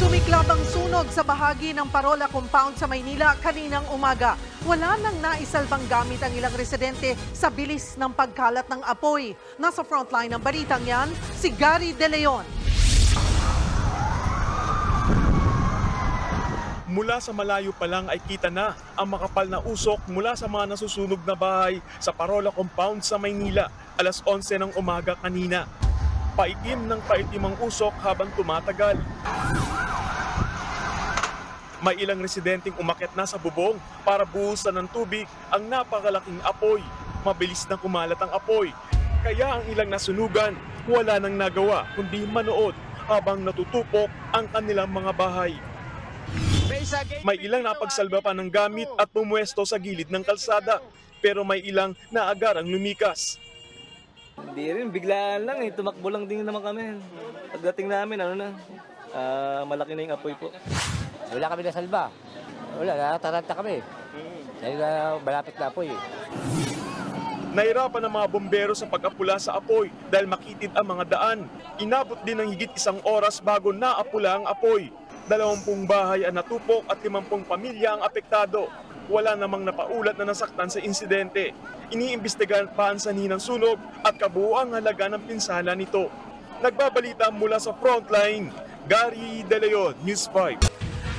Sumiklab ang sunog sa bahagi ng Parola Compound sa Maynila kaninang umaga. Wala nang naisalbang gamit ang ilang residente sa bilis ng pagkalat ng apoy. Nasa frontline ng balitang yan, si Gary De Leon. Mula sa malayo pa lang ay kita na ang makapal na usok mula sa mga nasusunog na bahay sa Parola Compound sa Maynila alas 11 ng umaga kanina. Paitim ng paitim ang usok habang tumatagal. May ilang residenteng umakyat na sa bubong para buhusan ng tubig ang napakalaking apoy. Mabilis na kumalat ang apoy. Kaya ang ilang nasunugan, wala nang nagawa kundi manood habang natutupok ang kanilang mga bahay. May ilang napagsalba pa ng gamit at pumwesto sa gilid ng kalsada. Pero may ilang naagarang lumikas. Hindi rin, biglaan lang eh. Tumakbo lang din naman kami. Pagdating namin, ano na, ah, malaki na yung apoy po. Wala kami nasalba. Wala, nakataranta kami. Dahil na malapit na po eh. Nahirapan ang mga bombero sa pag-apula sa apoy dahil makitid ang mga daan. Inabot din ng higit isang oras bago naapula ang apoy. Dalawampung bahay ang natupok at limampung pamilya ang apektado. Wala namang napaulat na nasaktan sa insidente. Iniimbestigahan pa ang sanhi ng sunog at kabuuang halaga ng pinsala nito. Nagbabalita mula sa frontline, Gary De Leon, News 5.